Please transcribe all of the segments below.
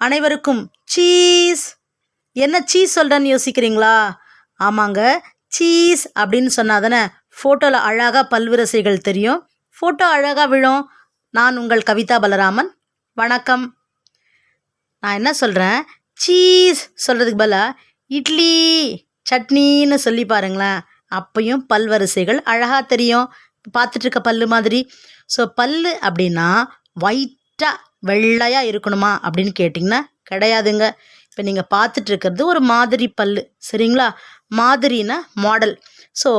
அனைவருக்கும் சீஸ். என்ன சீஸ் சொல்கிறேன்னு யோசிக்கிறீங்களா? ஆமாங்க சீஸ் அப்படின்னு சொன்னால் தானே ஃபோட்டோவில் அழகாக பல்விரசைகள் தெரியும். ஃபோட்டோ அழகாக விழும். நான் உங்கள் கவிதா பலராமன். வணக்கம். நான் என்ன சொல்கிறேன் சீஸ் சொல்கிறதுக்கு பதிலாக இட்லி சட்னின்னு சொல்லி பாருங்களேன். அப்பையும் பல்வரிசைகள் அழகாக தெரியும். பார்த்துட்டு இருக்க பல்லு மாதிரி. ஸோ பல் அப்படின்னா ஒயிட்டாக வெள்ளையாக இருக்கணுமா அப்படின்னு கேட்டிங்கன்னா கிடையாதுங்க. இப்போ நீங்கள் பார்த்துட்டு இருக்கிறது ஒரு மாதிரி பல் சரிங்களா? மாதிரினா மாடல் ஸோ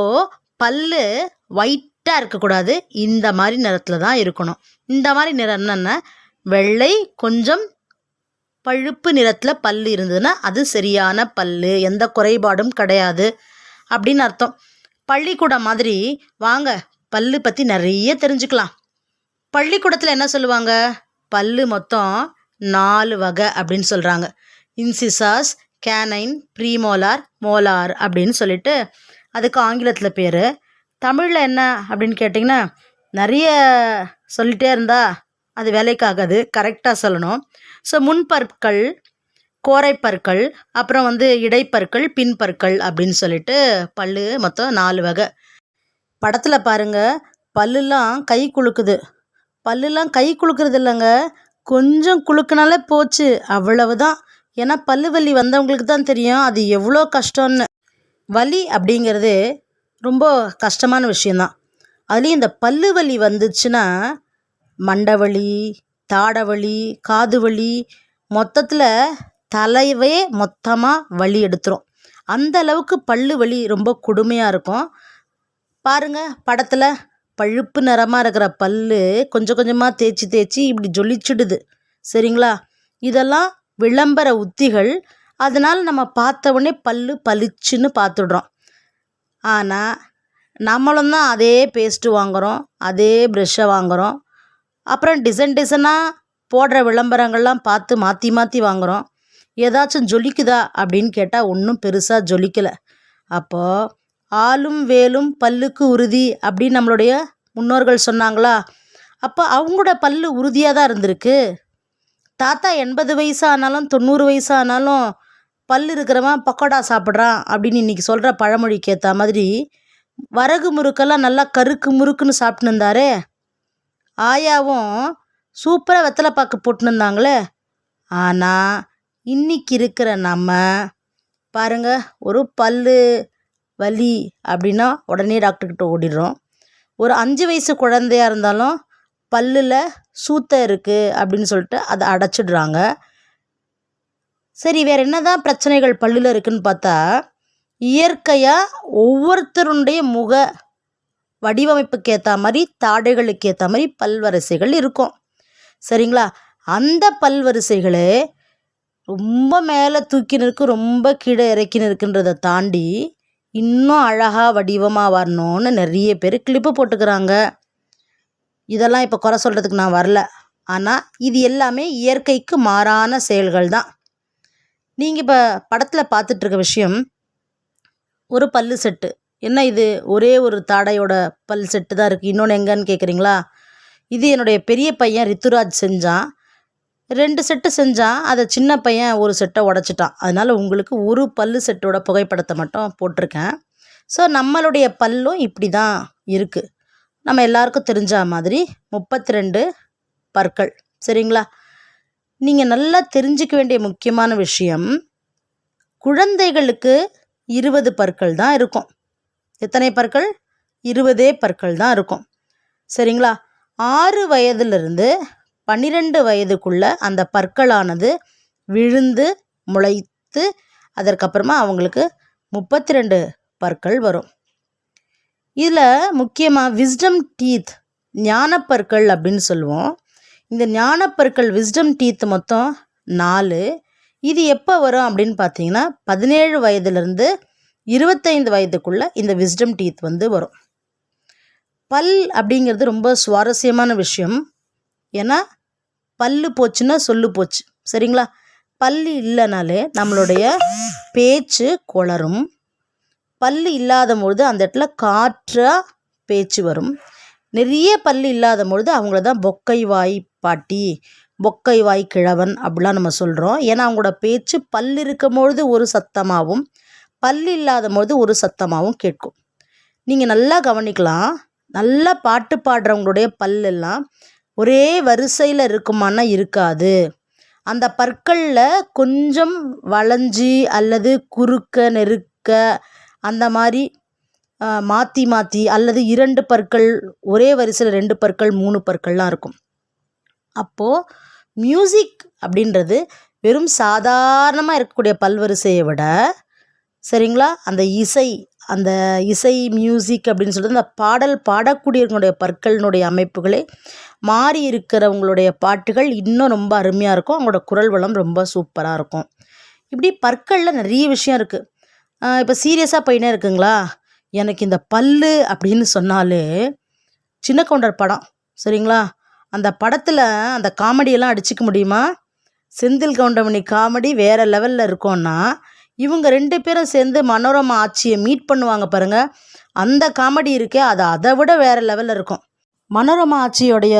பல்லு ஒயிட்டாக இருக்கக்கூடாது. இந்த மாதிரி நிறத்தில் தான் இருக்கணும். இந்த மாதிரி நிறம் என்னென்ன வெள்ளை கொஞ்சம் பழுப்பு நிறத்தில் பல் இருந்ததுன்னா அது சரியான பல் எந்த குறைபாடும் கிடையாது அப்படின்னு அர்த்தம். பள்ளிக்கூடம் மாதிரி வாங்க பல்லு பற்றி நிறைய தெரிஞ்சுக்கலாம். பள்ளிக்கூடத்தில் என்ன சொல்லுவாங்க? பல்லு மொத்தம் நாலு வகை அப்படின்னு சொல்கிறாங்க இன்சிசாஸ் கேனைன் ப்ரீமோலார் மோலார் அப்படின்னு சொல்லிட்டு அதுக்கு ஆங்கிலத்தில் பேர். தமிழில் என்ன அப்படின்னு கேட்டிங்கன்னா நிறைய சொல்லிகிட்டே இருந்தால் அது வேலைக்காகாது. கரெக்டாக சொல்லணும். ஸோ முன்பற்கள் கோரைப்பற்கள் அப்புறம் வந்து இடைப்பற்கள் பின்பற்கள் அப்படின்னு சொல்லிட்டு பல்லு மொத்தம் நாலு வகை. படத்தில் பாருங்கள் பல்லுலாம் கை குலுக்குது. பல்லுலாம் கை குலுக்கிறது இல்லைங்க. கொஞ்சம் குலுக்குனாலே போச்சு. அவ்வளவுதான். ஏன்னா பல்லு வலி வந்தவங்களுக்கு தான் தெரியும் அது எவ்வளோ கஷ்டம்னு. வலி அப்படிங்கிறது ரொம்ப கஷ்டமான விஷயந்தான் அதுலேயும் இந்த பல்லு வலி வந்துச்சுன்னா மண்டை வலி தாட வலி காது வலி மொத்தத்தில் தலையவே மொத்தமாக வலி எடுத்துரும். அந்த அளவுக்கு பல்லு வலி ரொம்ப கொடுமையாக இருக்கும். பாருங்க படத்தில் பழுப்பு நிறமாக இருக்கிற பல்லு கொஞ்சம் கொஞ்சமாக தேய்ச்சி தேய்ச்சி இப்படி ஜொலிச்சிடுது. சரிங்களா? இதெல்லாம் விளம்பர உத்திகள். அதனால் நம்ம பார்த்த உடனே பல்லு பளிச்சுன்னு பார்த்துடுறோம். ஆனால் நம்மளும் தான் அதே பேஸ்ட்டு வாங்குகிறோம் அதே ப்ரெஷ்ஷை வாங்குகிறோம் அப்புறம் டிசைன் டிசைனாக போடுற விளம்பரங்கள்லாம் பார்த்து மாற்றி மாற்றி வாங்குகிறோம் ஏதாச்சும் ஜொலிக்குதா அப்படின்னு கேட்டால் ஒன்றும் பெருசாக ஜொலிக்கலை. அப்போது ஆளும் வேலும் பல்லுக்கு உறுதி அப்படின்னு நம்மளுடைய முன்னோர்கள் சொன்னாங்களா? அப்போ அவங்களோட பல்லு உறுதியாக தான் இருந்திருக்கு. தாத்தா எண்பது வயசு ஆனாலும் தொண்ணூறு வயசு ஆனாலும் பல் இருக்கிறவன் பக்கோடா சாப்பிட்றான் அப்படின்னு இன்றைக்கி சொல்கிற பழமொழிக்கு ஏற்ற மாதிரி வரகு முறுக்கெல்லாம் நல்லா கருக்கு முறுக்குன்னு சாப்பிட்டுன்னு இருந்தாரே. ஆயாவும் சூப்பராக வெத்தலை பாக்கு போட்டுன்னு இருந்தாங்களே. ஆனால் இன்னைக்கு இருக்கிற நம்ம பாருங்க ஒரு பல்லு வலி அப்படின்னா உடனே டாக்டர்கிட்ட ஓடிடுறோம். ஒரு அஞ்சு வயசு குழந்தையா இருந்தாலும் பல்லில் சூத்தை இருக்குது அப்படின்னு சொல்லிட்டு அதை அடைச்சிடுறாங்க. சரி வேறு என்ன தான் பிரச்சனைகள் பல்லில் இருக்குன்னு பார்த்தா இயற்கையாக ஒவ்வொருத்தருடைய முக வடிவமைப்புக்கு ஏற்ற மாதிரி தாடைகளுக்கு ஏற்ற மாதிரி பல்வரிசைகள் இருக்கும். சரிங்களா? அந்த பல்வரிசைகளே ரொம்ப மேலே தூக்கின்னு இருக்கு ரொம்ப கீழே இறக்கின்னு இருக்குன்றதை தாண்டி இன்னும் அழகாக வடிவமாக வரணும்னு நிறைய பேர் கிளிப்பு போட்டுக்கிறாங்க. இதெல்லாம் இப்போ குறை சொல்கிறதுக்கு நான் வரல. ஆனால் இது எல்லாமே இயற்கைக்கு மாறான செயல்கள் தான். நீங்கள் இப்போ படத்தில் பார்த்துட்ருக்க விஷயம் ஒரு பல்லு செட்டு. என்ன இது? ஒரே ஒரு தாடையோட பல் செட்டு தான் இருக்குது இன்னொன்று எங்கன்னு கேட்குறீங்களா இது என்னுடைய பெரிய பையன் ரித்துராஜ் செஞ்சான். ரெண்டு செட்டு செஞ்சான் அதை சின்ன பையன் ஒரு செட்டை உடச்சிட்டான். அதனால் உங்களுக்கு ஒரு பல்லு செட்டோட புகைப்படத்தை மட்டும் போட்டிருக்கேன். ஸோ நம்மளுடைய பல்லும் இப்படி தான் இருக்குது நம்ம எல்லாருக்கும் தெரிஞ்ச மாதிரி முப்பத்தி ரெண்டு பற்கள். சரிங்களா? நீங்கள் நல்லா தெரிஞ்சிக்க வேண்டிய முக்கியமான விஷயம் குழந்தைகளுக்கு இருபது பற்கள் தான் இருக்கும். எத்தனை பற்கள்? இருபதே பற்கள் தான் இருக்கும். சரிங்களா? ஆறு வயதுலேருந்து பன்னிரெண்டு வயதுக்குள்ள அந்த பற்களானது விழுந்து முளைத்து அதற்கப்புறமா அவங்களுக்கு முப்பத்தி ரெண்டு பற்கள் வரும். இதில் முக்கியமாக விஸ்டம் டீத் ஞானப்பற்கள் அப்படின்னு சொல்லுவோம். இந்த ஞானப்பற்கள் விஸ்டம் டீத் மொத்தம் நாலு. இது எப்போ வரும் அப்படின்னு பார்த்தீங்கன்னா பதினேழு வயதுலேருந்து இருபத்தைந்து வயதுக்குள்ளே இந்த விஸ்டம் டீத் வந்து வரும். பல் அப்படிங்கிறது ரொம்ப சுவாரஸ்யமான விஷயம். ஏன்னா பல்லு போச்சுன்னா சொல்லு போச்சு. சரிங்களா? பல்லு இல்லைனாலே நம்மளுடைய பேச்சு குளரும். பல்லு இல்லாத பொழுது அந்த இடத்துல காற்றாக பேச்சு வரும். நிறைய பல்லு இல்லாத பொழுது அவங்கள தான் பொக்கை வாய் பாட்டி பொக்கை வாய் கிழவன் அப்படிலாம் நம்ம சொல்கிறோம் ஏன்னா அவங்களோட பேச்சு பல் இருக்கும்பொழுது ஒரு சத்தமாகவும் பல் இல்லாத பொழுது ஒரு சத்தமாகவும் கேட்கும். நீங்கள் நல்லா கவனிக்கலாம். நல்லா பாட்டு பாடுறவங்களுடைய பல்லெல்லாம் ஒரே வரிசையில் இருக்குமானா இருக்காது. அந்த பற்களில் கொஞ்சம் வளைஞ்சி அல்லது குறுக்க நெருக்க அந்த மாதிரி மாற்றி மாற்றி அல்லது இரண்டு பற்கள் ஒரே வரிசையில் ரெண்டு பற்கள் மூணு பற்கள்லாம் இருக்கும். அப்போது மியூசிக் அப்படின்றது வெறும் சாதாரணமாக இருக்கக்கூடிய பல்வரிசையை விட சரிங்களா? அந்த இசை அந்த இசை மியூசிக் அப்படின்னு சொல்லிட்டு அந்த பாடல் பாடக்கூடியவங்களுடைய பற்களினுடைய அமைப்புகளே மாறி இருக்கிறவங்களுடைய பாட்டுகள் இன்னும் ரொம்ப அருமையாக இருக்கும். அவங்களோட குரல் வளம் ரொம்ப சூப்பராக இருக்கும். இப்படி பற்களில் நிறைய விஷயம் இருக்குது இப்போ சீரியஸாக போயினே இருக்குங்களா? எனக்கு இந்த பல்லு அப்படின்னு சொன்னாலே சின்ன கவுண்டர் படம். சரிங்களா? அந்த படத்தில் அந்த காமெடியெல்லாம் அடிச்சுக்க முடியுமா? செந்தில் கவுண்டமணி காமெடி வேறு லெவலில் இருக்கோன்னா இவங்க ரெண்டு பேரும் சேர்ந்து மனோரமா ஆட்சியை மீட் பண்ணுவாங்க பாருங்கள் அந்த காமெடி இருக்கே அது அதை விட வேறு லெவலில் இருக்கும். மனோரமா ஆட்சியோடைய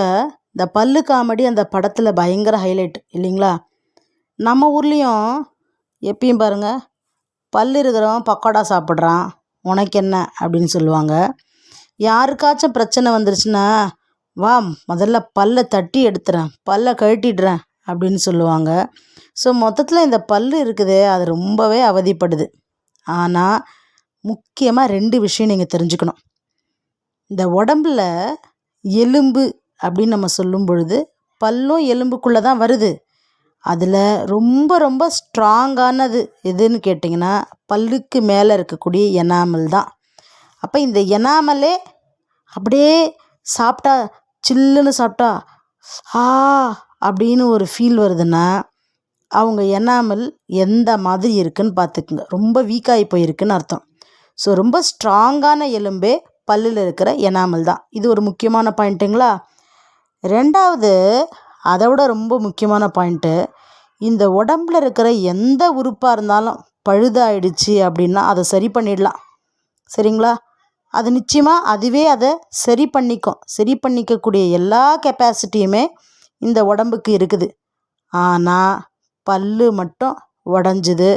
இந்த பல்லு காமெடி அந்த படத்தில் பயங்கர ஹைலைட் இல்லைங்களா? நம்ம ஊர்லேயும் எப்பயும் பாருங்கள் பல்லு இருக்கிறவன் பக்கோடா சாப்பிட்றான் உனக்கு என்ன? அப்படின்னு சொல்லுவாங்க. யாருக்காச்சும் பிரச்சனை வந்துருச்சுன்னா வா முதல்ல பல்லை தட்டி எடுத்துறேன் பல்லை கழட்டிடுறேன் அப்படின்னு சொல்லுவாங்க. ஸோ மொத்தத்தில் இந்த பல் இருக்குதே அது ரொம்பவே அவதிப்படுது. ஆனால் முக்கியமாக ரெண்டு விஷயம் நீங்கள் தெரிஞ்சுக்கணும். இந்த உடம்புல எலும்பு அப்படின்னு நம்ம சொல்லும் பொழுது பல்லும் எலும்புக்குள்ளே தான் வருது. அதில் ரொம்ப ரொம்ப ஸ்ட்ராங்கானது எதுன்னு கேட்டிங்கன்னா பல்லுக்கு மேலே இருக்கக்கூடிய எனாமல் தான். அப்போ இந்த எனாமலே அப்படியே சாப்பிட்டா சில்லுன்னு சாப்பிட்டா ஆ அப்படின்னு ஒரு ஃபீல் வருதுன்னா அவங்க எனாமல் எந்த மாதிரி இருக்குன்னு பார்த்துக்குங்க. ரொம்ப வீக்காகி போயிருக்குன்னு அர்த்தம். ஸோ ரொம்ப ஸ்ட்ராங்கான எலும்பே பல்லில் இருக்கிற எனாமல் தான். இது ஒரு முக்கியமான பாயிண்ட்டுங்களா ரெண்டாவது அதை விட ரொம்ப முக்கியமான பாயிண்ட்டு இந்த உடம்புல இருக்கிற எந்த உறுப்பாக இருந்தாலும் பழுதாயிடுச்சு அப்படின்னா அதை சரி பண்ணிடலாம். சரிங்களா? அது நிச்சயமாக அதுவே அதை சரி பண்ணிக்கும். சரி பண்ணிக்கக்கூடிய எல்லா கெப்பாசிட்டியுமே இந்த உடம்புக்கு இருக்குது. ஆனால் பல் மட்டும் உடஞ்சிது.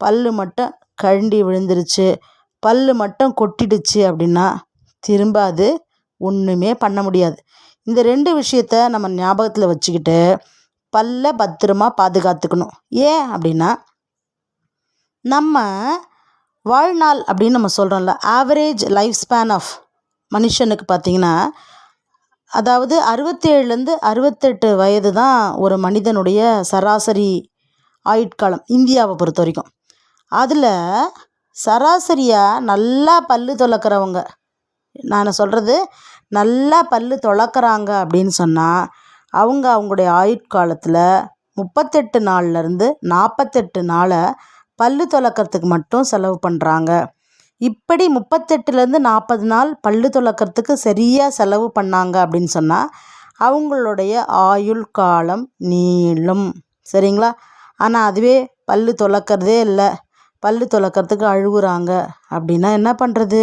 பல் மட்டும் கழண்டி விழுந்துருச்சு. பல் மட்டும் கொட்டிடுச்சு அப்படின்னா திரும்ப அது ஒன்றுமே பண்ண முடியாது. இந்த ரெண்டு விஷயத்த நம்ம ஞாபகத்தில் வச்சுக்கிட்டு பல்லை பத்திரமா பாதுகாத்துக்கணும். ஏன் அப்படின்னா நம்ம வாழ்நாள் அப்படின்னு நம்ம சொல்கிறோம்ல ஆவரேஜ் லைஃப் ஸ்பேன் ஆஃப் மனுஷனுக்கு பார்த்திங்கன்னா அதாவது அறுபத்தேழுலேருந்து அறுபத்தெட்டு வயது தான் ஒரு மனிதனுடைய சராசரி ஆயுட்காலம் இந்தியாவை பொறுத்த வரைக்கும். அதில் சராசரியாக நல்லா பல்லு துலக்கிறவங்க நான் சொல்கிறது நல்லா பல்லு தொலக்கிறாங்க அப்படின்னு சொன்னால் அவங்க அவங்களுடைய ஆயுட்காலத்தில் முப்பத்தெட்டு நாள்லேருந்து நாற்பத்தெட்டு நாளை பல்லு துலக்கிறதுக்கு மட்டும் செலவு பண்ணுறாங்க இப்படி முப்பத்தெட்டுலேருந்து நாற்பது நாள் பல்லு துலக்கிறதுக்கு சரியாக செலவு பண்ணாங்க அப்படின்னு சொன்னால் அவங்களுடைய ஆயுள் காலம் நீளும். சரிங்களா? ஆனால் அதுவே பல்லு துலக்கிறதே இல்லை. பல்லு துலக்கிறதுக்கு அழுகுறாங்க அப்படின்னா என்ன பண்ணுறது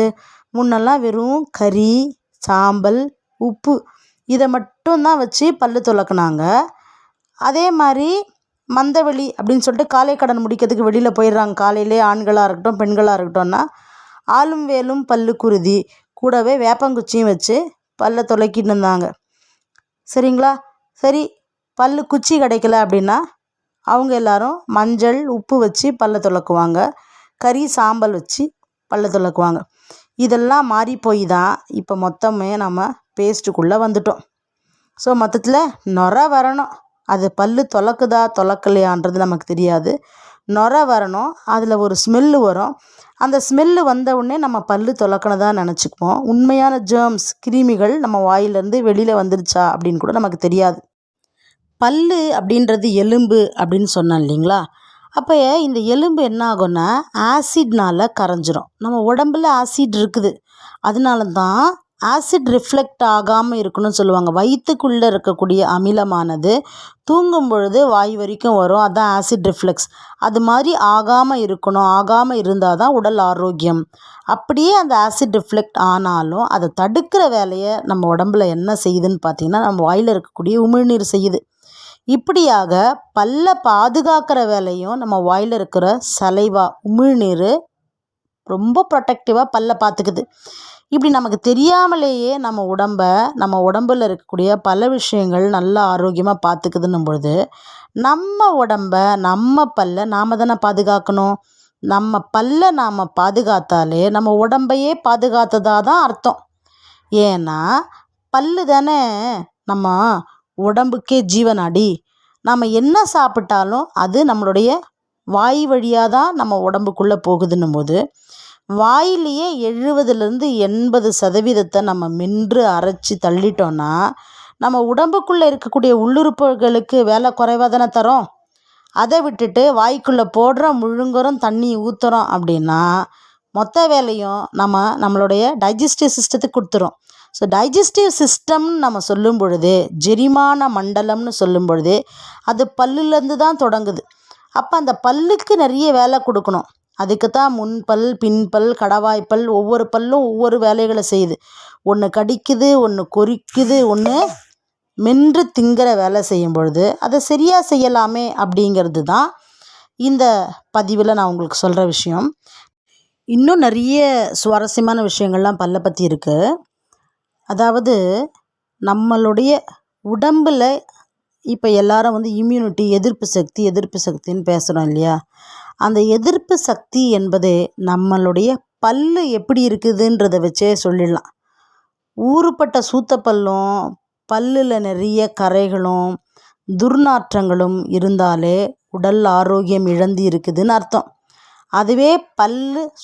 முன்னெல்லாம் வெறும் கறி சாம்பல் உப்பு இதை மட்டும்தான் வச்சு பல்லு துலக்குனாங்க அதே மாதிரி மந்தவெளி அப்படின்னு சொல்லிட்டு காலை கடன் முடிக்கிறதுக்கு வெளியில் போயிடுறாங்க. காலையிலே ஆண்களாக இருக்கட்டும் பெண்களாக இருக்கட்டும்னா ஆளும் வேலும் பல்லு குருதி. கூடவே வேப்பங்குச்சியும் வச்சு பல்ல துலக்கிட்டு இருந்தாங்க. சரிங்களா? சரி பல்லு குச்சி கிடைக்கல அப்படின்னா அவங்க எல்லாரும் மஞ்சள் உப்பு வச்சு பல்லை துலக்குவாங்க. கறி சாம்பல் வச்சு பல்லை துலக்குவாங்க. இதெல்லாம் மாறி போய் தான் இப்போ மொத்தமே நம்ம பேஸ்ட்டுக்குள்ளே வந்துட்டோம். ஸோ மொத்தத்தில் நொரை வரணும். அது பல்லு துலக்குதா துலக்கலையான்றது நமக்கு தெரியாது. நொரை வரணும். அதில் ஒரு ஸ்மெல்லு வரும். அந்த ஸ்மெல்லு வந்த உடனே நம்ம பல் துலக்கினதா நினச்சிக்குவோம். உண்மையான ஜேர்ம்ஸ் கிருமிகள் நம்ம வாயிலேருந்து வெளியில் வந்துருச்சா அப்படின்னு கூட நமக்கு தெரியாது. பல்லு அப்படின்றது எலும்பு அப்படின்னு சொன்னேன் இல்லைங்களா? அப்போ இந்த எலும்பு என்ன ஆகும்னா ஆசிட்னால் கரைஞ்சிரும். நம்ம உடம்புல ஆசிட் இருக்குது. அதனால தான் ஆசிட் ரிஃப்ளெக்ட் ஆகாமல் இருக்கணும்னு சொல்லுவாங்க. வயிற்றுக்குள்ளே இருக்கக்கூடிய அமிலமானது தூங்கும் பொழுது வாய் வரைக்கும் வரும். அதுதான் ஆசிட் ரிஃப்ளெக்ஸ் அது மாதிரி ஆகாமல் இருக்கணும். ஆகாமல் இருந்தால் தான் உடல் ஆரோக்கியம். அப்படியே அந்த ஆசிட் ரிஃப்ளெக்ட் ஆனாலும் அதை தடுக்கிற வேலையை நம்ம உடம்புல என்ன செய்யுதுன்னு பார்த்திங்கன்னா நம்ம வாயில் இருக்கக்கூடிய உமிழ்நீர் செய்யுது. இப்படியாக பல்லை பாதுகாக்கிற வேலையும் நம்ம வாயில் இருக்கிற சலைவா உமிழ்நீர் ரொம்ப ப்ரொட்டக்டிவாக பல்லை பார்த்துக்குது இப்படி நமக்கு தெரியாமலேயே நம்ம உடம்ப நம்ம உடம்புல இருக்கக்கூடிய பல விஷயங்கள் நல்லா ஆரோக்கியமாக பார்த்துக்குதுன்னும் பொழுது நம்ம உடம்ப நம்ம பல்லை நாம் தானே பாதுகாக்கணும்? நம்ம பல்லை நாம் பாதுகாத்தாலே நம்ம உடம்பையே பாதுகாத்ததாக தான் அர்த்தம். ஏன்னா பல்லு தானே நம்ம உடம்புக்கே ஜீவனாடி. நம்ம என்ன சாப்பிட்டாலும் அது நம்மளுடைய வாய் வழியாக தான் நம்ம உடம்புக்குள்ளே போகுதுன்னும் போது வாயிலேயே எழுபதுலேருந்து எண்பது சதவீதத்தை நம்ம மென்று அரைச்சி தள்ளிட்டோன்னா நம்ம உடம்புக்குள்ளே இருக்கக்கூடிய உள்ளுறுப்புகளுக்கு வேலை குறைவாக தானே தரோம். அதை விட்டுட்டு வாய்க்குள்ளே போடுறோம் முழுங்குறோம் தண்ணி ஊற்றுறோம் அப்படின்னா மொத்த வேலையும் நம்ம நம்மளுடைய டைஜஸ்டிவ் சிஸ்டத்துக்கு கொடுத்துரும். ஸோ டைஜஸ்டிவ் சிஸ்டம்னு நம்ம சொல்லும் பொழுது ஜெரிமான மண்டலம்னு சொல்லும் பொழுது அது பல்லுலேருந்து தான் தொடங்குது. அப்போ அந்த பல்லுக்கு நிறைய வேலை கொடுக்கணும். அதுக்கு தான் முன்பல் பின்பல் கடவாய்ப்பல் ஒவ்வொரு பல்லும் ஒவ்வொரு வேலைகளை செய்யுது. ஒன்று கடிக்குது ஒன்று கொறிக்குது ஒன்று மென்று திங்கிற வேலை செய்யும் பொழுது அதை சரியாக செய்யலாமே அப்படிங்கிறது தான் இந்த பதிவில் நான் உங்களுக்கு சொல்கிற விஷயம். இன்னும் நிறைய சுவாரஸ்யமான விஷயங்கள்லாம் பல்லை பற்றி இருக்குது அதாவது நம்மளுடைய உடம்பில் இப்போ எல்லாரும் வந்து இம்யூனிட்டி எதிர்ப்பு சக்தி எதிர்ப்பு சக்தின்னு பேசுகிறோம் இல்லையா? அந்த எதிர்ப்பு சக்தி என்பது நம்மளுடைய பல்லு எப்படி இருக்குதுன்றதை வச்சே சொல்லிடலாம். ஊறுப்பட்ட சூத்தப்பல்லும் பல்லில் நிறைய கரைகளும் துர்நாற்றங்களும் இருந்தாலே உடல் ஆரோக்கியம் இழந்து இருக்குதுன்னு அர்த்தம். அதுவே பல்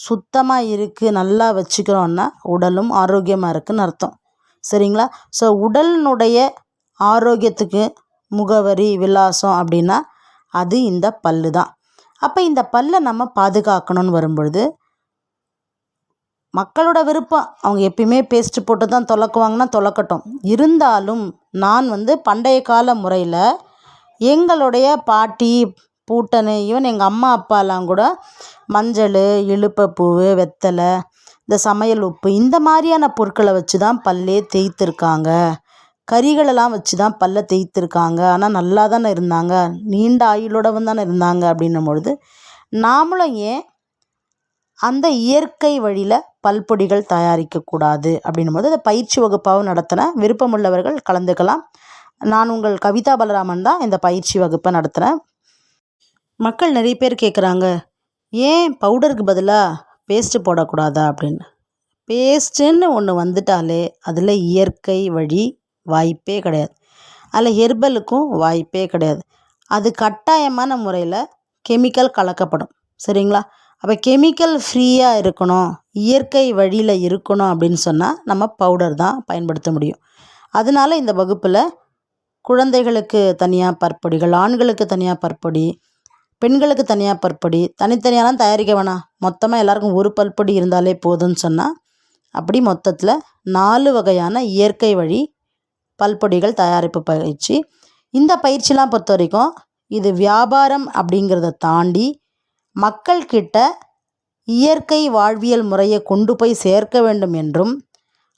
சுத்தமாக இருக்குது நல்லா வச்சுக்கிறோன்னா உடலும் ஆரோக்கியமாக இருக்குதுன்னு அர்த்தம். சரிங்களா? ஸோ உடலினுடைய ஆரோக்கியத்துக்கு முகவரி விலாசம் அப்படின்னா அது இந்த பல்லு தான். அப்போ இந்த பல்லை நம்ம பாதுகாக்கணும்னு வரும்பொழுது மக்களோட விருப்பம் அவங்க எப்பயுமே பேஸ்ட்டு போட்டு தான் தொலக்குவாங்கன்னா தொலக்கட்டும். இருந்தாலும் நான் வந்து பண்டைய கால முறையில் எங்களுடைய பாட்டி பூட்டனு ஈவன் எங்கள் அம்மா அப்பாலாம் கூட மஞ்சள் இழுப்பப்பூ வெத்தலை இந்த சமையல் உப்பு இந்த மாதிரியான பொருட்களை வச்சு தான் பல்லே தேய்த்திருக்காங்க. கறிகளெல்லாம் வச்சு தான் பல்லை தேய்த்திருக்காங்க. ஆனால் நல்லா தானே இருந்தாங்க. நீண்ட ஆயுளோடவும் தானே இருந்தாங்க அப்படின்னும் பொழுது நாமளும் ஏன் அந்த இயற்கை வழியில் பல்பொடிகள் தயாரிக்கக்கூடாது அப்படின்னும் போது அதை பயிற்சி வகுப்பாகவும் நடத்தின விருப்பமுள்ளவர்கள் கலந்துக்கலாம். நான் உங்கள் கவிதா பலராமன் தான் இந்த பயிற்சி வகுப்பை நடத்துகிறேன் மக்கள் நிறைய பேர் கேட்குறாங்க ஏன் பவுடருக்கு பதிலாக பேஸ்ட்டு போடக்கூடாதா அப்படின்னு. பேஸ்ட்டுன்னு ஒன்று வந்துட்டாலே அதில் இயற்கை வழி வாய்ப்பே கிடையாது. அதில் ஹெர்பலுக்கும் வாய்ப்பே கிடையாது. அது கட்டாயமான முறையில் கெமிக்கல் கலக்கப்படும். சரிங்களா? அப்போ கெமிக்கல் ஃப்ரீயாக இருக்கணும் இயற்கை வழியில் இருக்கணும் அப்படின்னு சொன்னால் நம்ம பவுடர் தான் பயன்படுத்த முடியும். அதனால இந்த வகுப்பில் குழந்தைகளுக்கு தனியாக பற்பொடிகள் ஆண்களுக்கு தனியாக பற்பொடி பெண்களுக்கு தனியாக பற்பொடி தனித்தனியாலாம் தயாரிக்க வேணாம். மொத்தமாக எல்லாருக்கும் ஒரு பல்பொடி இருந்தாலே போதும்னு சொன்னால் அப்படி மொத்தத்தில் நாலு வகையான இயற்கை வழி பல்பொடிகள் தயாரிப்பு பயிற்சி. இந்த பயிற்சிலாம் பொறுத்த வரைக்கும் இது வியாபாரம் அப்படிங்கிறத தாண்டி மக்கள்கிட்ட இயற்கை வாழ்வியல் முறையை கொண்டு போய் சேர்க்க வேண்டும் என்றும்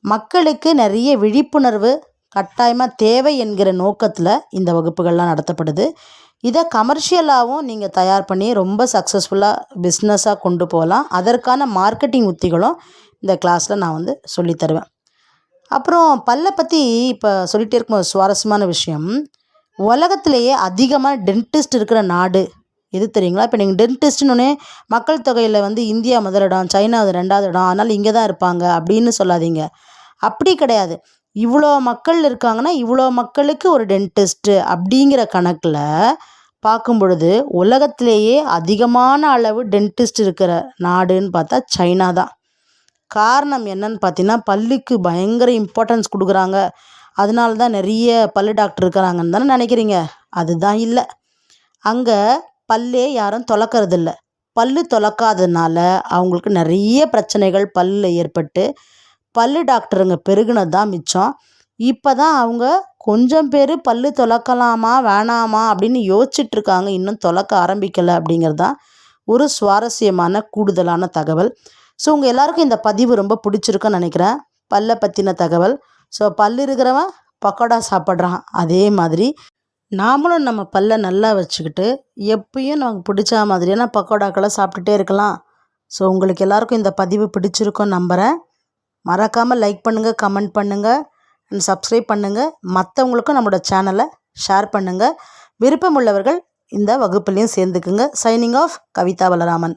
மக்களுக்கு நிறைய விழிப்புணர்வு கட்டாயமாக தேவை என்கிற நோக்கத்தில் இந்த வகுப்புகள்லாம் நடத்தப்படுது. இதை கமர்ஷியலாகவும் நீங்கள் தயார் பண்ணி ரொம்ப சக்ஸஸ்ஃபுல்லாக பிஸ்னஸாக கொண்டு போகலாம். அதற்கான மார்க்கெட்டிங் உத்திகளும் இந்த கிளாஸில் நான் வந்து சொல்லித் தருவேன். அப்புறம் பல்லை பற்றி இப்போ சொல்லிகிட்டே இருக்கும் சுவாரஸ்யமான விஷயம். உலகத்திலேயே அதிகமாக டென்டிஸ்ட் இருக்கிற நாடு எது தெரியுங்களா? இப்போ நீங்கள் டென்டிஸ்ட்னு மக்கள் தொகையில் வந்து இந்தியா முதலிடம் சைனா அது ரெண்டாவது இடம் அதனால் இங்கே தான் இருப்பாங்க அப்படின்னு சொல்லாதீங்க. அப்படி கிடையாது. இவ்வளோ மக்கள் இருக்காங்கன்னா இவ்வளோ மக்களுக்கு ஒரு டென்டிஸ்ட்டு அப்படிங்கிற கணக்கில் பார்க்கும் பொழுது உலகத்திலேயே அதிகமான அளவு டென்டிஸ்ட் இருக்கிற நாடுன்னு பார்த்தா சைனா தான். காரணம் என்னன்னு பார்த்தீங்கன்னா பல்லுக்கு பயங்கர இம்பார்ட்டன்ஸ் கொடுக்குறாங்க. அதனால தான் நிறைய பல்லு டாக்டர் இருக்கிறாங்கன்னு தானே நினைக்கிறீங்க? அதுதான் இல்லை. அங்கே பல்லே யாரும் தொலக்கிறதில்ல பல்லு தொலக்காததுனால அவங்களுக்கு நிறைய பிரச்சனைகள் பல்லில் ஏற்பட்டு பல்லு டாக்டருங்க பெருகுனது தான் மிச்சம். இப்போ தான் அவங்க கொஞ்சம் பேர் பல்லு துலக்கலாமா வேணாமா அப்படின்னு யோசிச்சுட்டு இருக்காங்க இன்னும் துலக்க ஆரம்பிக்கலை அப்படிங்கிறது தான் ஒரு சுவாரஸ்யமான கூடுதலான தகவல். ஸோ உங்கள் எல்லாருக்கும் இந்த பதிவு ரொம்ப பிடிச்சிருக்குன்னு நினைக்கிறேன். பல்லை பற்றின தகவல். ஸோ பல் இருக்கிறவன் பக்கோடா சாப்பிட்றான். அதே மாதிரி நாமளும் நம்ம பல்லை நல்லா வச்சுக்கிட்டு எப்பயும் நமக்கு பிடிச்ச மாதிரியான பக்கோடாக்களை சாப்பிட்டுட்டே இருக்கலாம். ஸோ உங்களுக்கு எல்லாருக்கும் இந்த பதிவு பிடிச்சிருக்கும் நம்புகிறேன் மறக்காமல் லைக் பண்ணுங்கள் கமெண்ட் பண்ணுங்கள் அண்ட் சப்ஸ்கிரைப் பண்ணுங்கள் மற்றவங்களுக்கும் நம்மளோட சேனலை ஷேர் பண்ணுங்கள் விருப்பமுள்ளவர்கள் இந்த வகுப்புலையும் சேர்ந்துக்குங்க. Signing off Kavitha Balaraman.